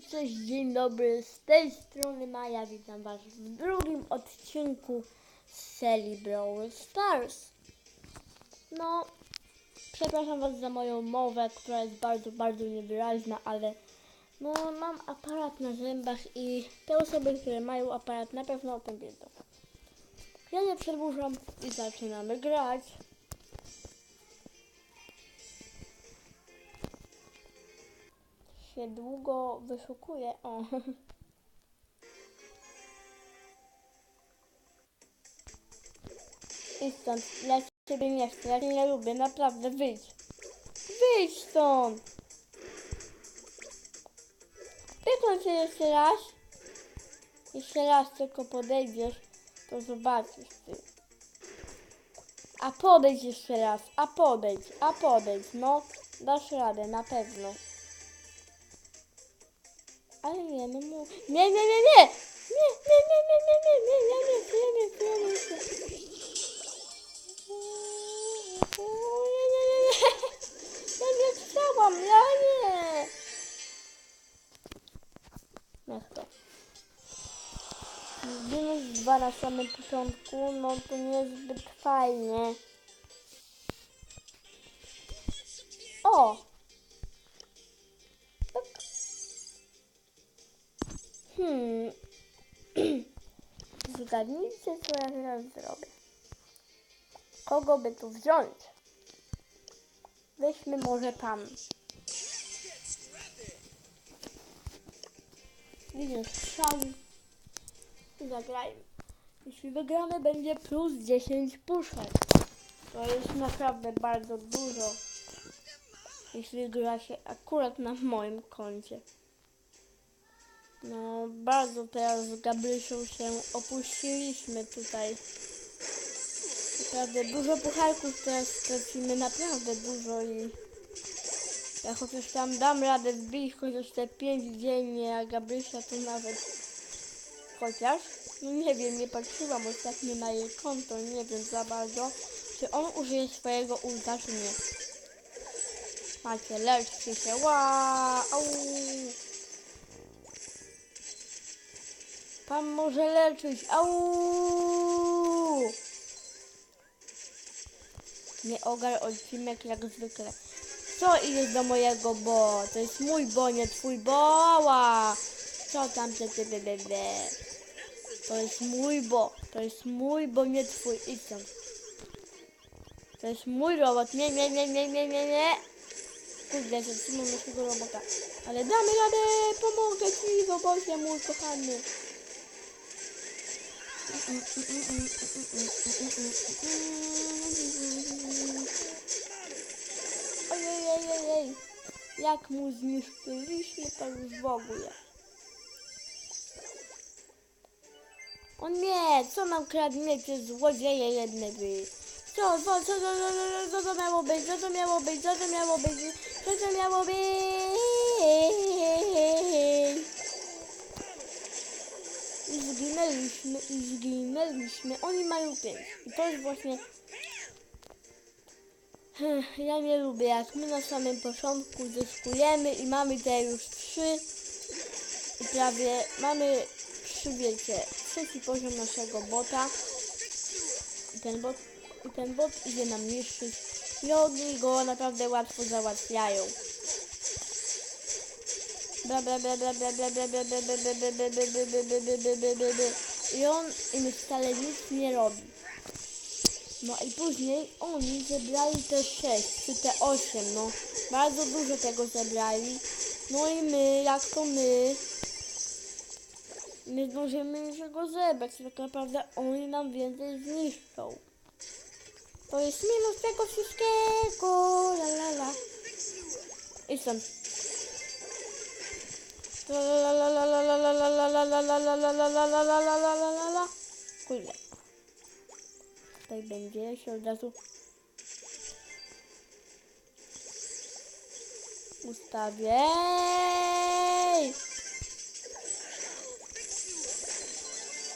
cześć, dzień dobry, z tej strony Maja, witam Was w drugim odcinku z serii Brawl Stars. No, przepraszam Was za moją mowę, która jest bardzo, bardzo niewyraźna, ale no, mam aparat na zębach i te osoby, które mają aparat na pewno o tym wiedzą. Ja nie przedłużam i zaczynamy grać. Się długo wyszukuje. O. I stąd. Ja ciebie nie chcę, ja nie lubię, naprawdę wyjdź. Wyjdź stąd. Pyknę cię jeszcze raz. Jeszcze raz tylko podejdziesz, to zobaczysz ty. A podejdź jeszcze raz, a podejdź, a podejdź, no. Dasz radę, na pewno. Ale nie, no mu... Nie, nie, nie, nie! Nie, nie, nie, nie, nie, nie, nie, ja nie chcę, ja nie chcę, ja nie chcę. O, Nie, nie, nie, nie. Ja nie chciałam, ja nie. Jak to? Minus dwa na samym początku, no to nie jest zbyt fajnie. O! Hmm. Zgadnijcie, co ja teraz zrobię. Kogo by tu wziąć? Weźmy może tam. Widzę strzały. Zagrajmy. Jeśli wygramy, będzie plus 10 puszek. To jest naprawdę bardzo dużo. Jeśli gra się akurat na moim koncie. No, bardzo teraz z Gabrysią się opuściliśmy tutaj. Naprawdę dużo pucharków teraz stracimy, naprawdę dużo i ja chociaż tam dam radę wbić chociaż te 5 dziennie, a Gabrysia to nawet chociaż, no nie wiem, nie patrzyłam ostatnio na jej konto, nie wiem za bardzo, czy on użyje swojego ulta, czy nie. Macie, leczcie się, wow. Pan może leczyć. Au! Nie ogar odcinek jak zwykle. Co idzie do mojego bo? To jest mój bo, nie twój boła. Co tam te ty, be, be, be. To jest mój bo. To jest mój bo, nie twój. Idź tam. To jest mój robot. Nie, nie, nie, nie, nie, nie, nie. Kurde, zatrzymam naszego robota. Ale damy radę. Pomogę ci, robocie mój kochany. Ojej, jak mu zniszczyliśmy to już w ogóle. O nie, co nam kradniecie złodzieje jedne wy? Co, co, co, co, co, co, co to miało być, co to miało być, co to miało być, co to miało być? I zginęliśmy, i zginęliśmy. Oni mają pięć. I to jest właśnie... Ja nie lubię, jak my na samym początku zyskujemy i mamy te już trzy i prawie mamy trzy, wiecie, trzeci poziom naszego bota i ten bot, i ten bot idzie nam niszczyć i oni go naprawdę łatwo załatwiają. I on im wcale nic nie robi. No i później oni zebrali te 6 czy te 8, no bardzo dużo tego zebrali. No i my, jak to my, nie zdążymy niczego zebrać, tak naprawdę oni nam więcej zniszczą. To jest minus tego wszystkiego, la la la. I stąd. Kurde. Będzie się od razu ustawię.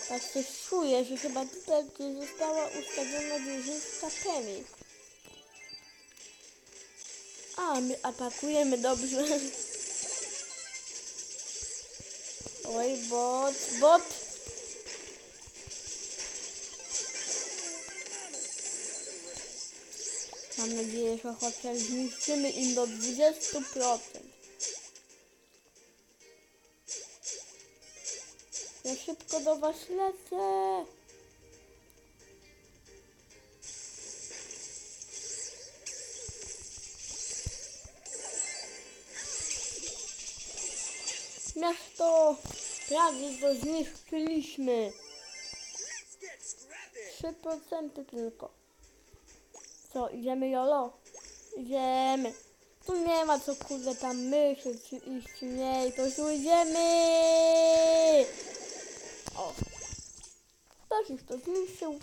Tak coś czuję, że chyba tutaj gdzie została ustawiona wieżyczka Penny. A, my atakujemy dobrze. Oj, bot, bot. Mam nadzieję, że chociaż zniszczymy im do 20%. Ja szybko do was lecę. Miasto prawie go zniszczyliśmy. 3% tylko. Co, idziemy Jolo? Idziemy. Tu nie ma co kurde tam myśleć, czy iść, czy nie. Po prostu idziemy. O. Ktoś już to zniszczył.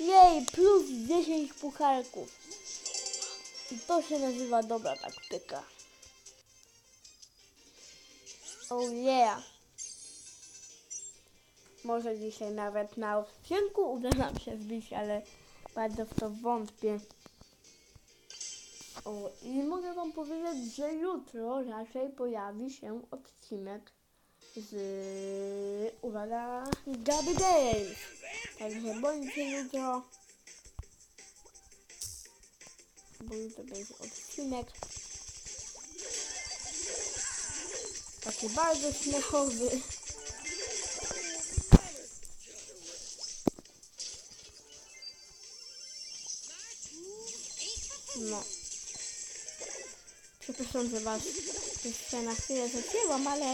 Jej, plus 10 pucharków. I to się nazywa dobra taktyka. Oh yeah. Może dzisiaj nawet na odcinku uda nam się wbić, ale bardzo w to wątpię. O, i mogę wam powiedzieć, że jutro raczej pojawi się odcinek z uwaga Gaby Games. Także bądźcie jutro. Bo jutro będzie odcinek. Taki bardzo śmiechowy. No. Przepraszam, że was jeszcze na chwilę zacięłam, ale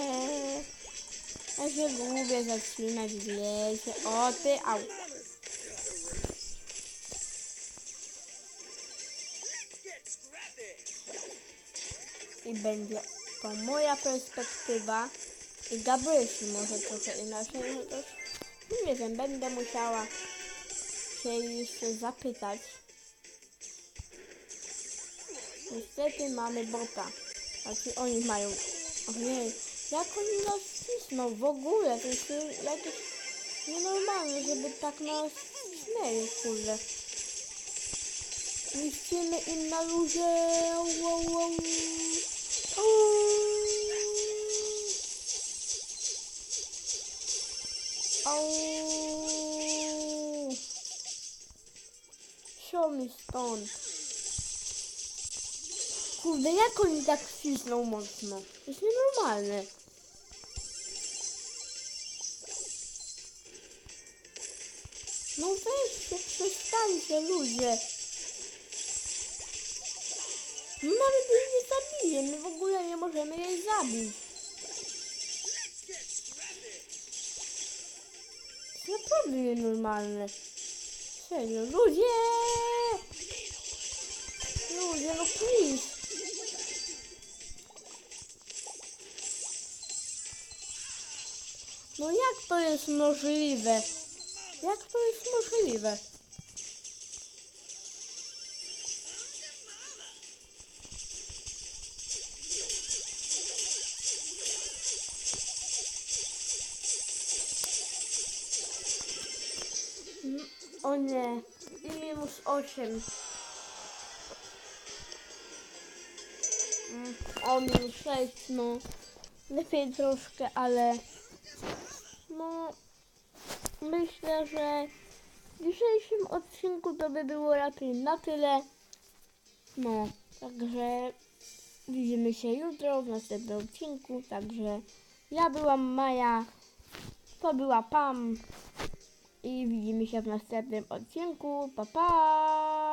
ja się lubię zaczynać, wiecie. O ty, au. I będzie to moja perspektywa i Gabrysi może trochę inaczej, chociaż no nie wiem, będę musiała się jeszcze zapytać. Niestety mamy bota. Znaczy oni mają. Ojej, jak oni nas cisną w ogóle? To jest jakieś nienormalne, żeby tak nas śmieją, kurde. Niszczymy im na luzie. Mi stąd. Kurde, jak oni tak cisną mocno? To jest nienormalne. No weźcie, przestańcie ludzie. My nawet jej nie zabijemy, w ogóle nie możemy jej zabić. Naprawdę nienormalne. Serio, ludzie! Ludzie, no please. No jak to jest możliwe? Jak to jest możliwe? Mm, O nie, i minus 8. Mm, O minus 6, no. Lepiej troszkę, ale no myślę, że w dzisiejszym odcinku to by było raczej na tyle. No, także widzimy się jutro w następnym odcinku. Także ja byłam Maja, to była Pam i widzimy się w następnym odcinku. Pa pa!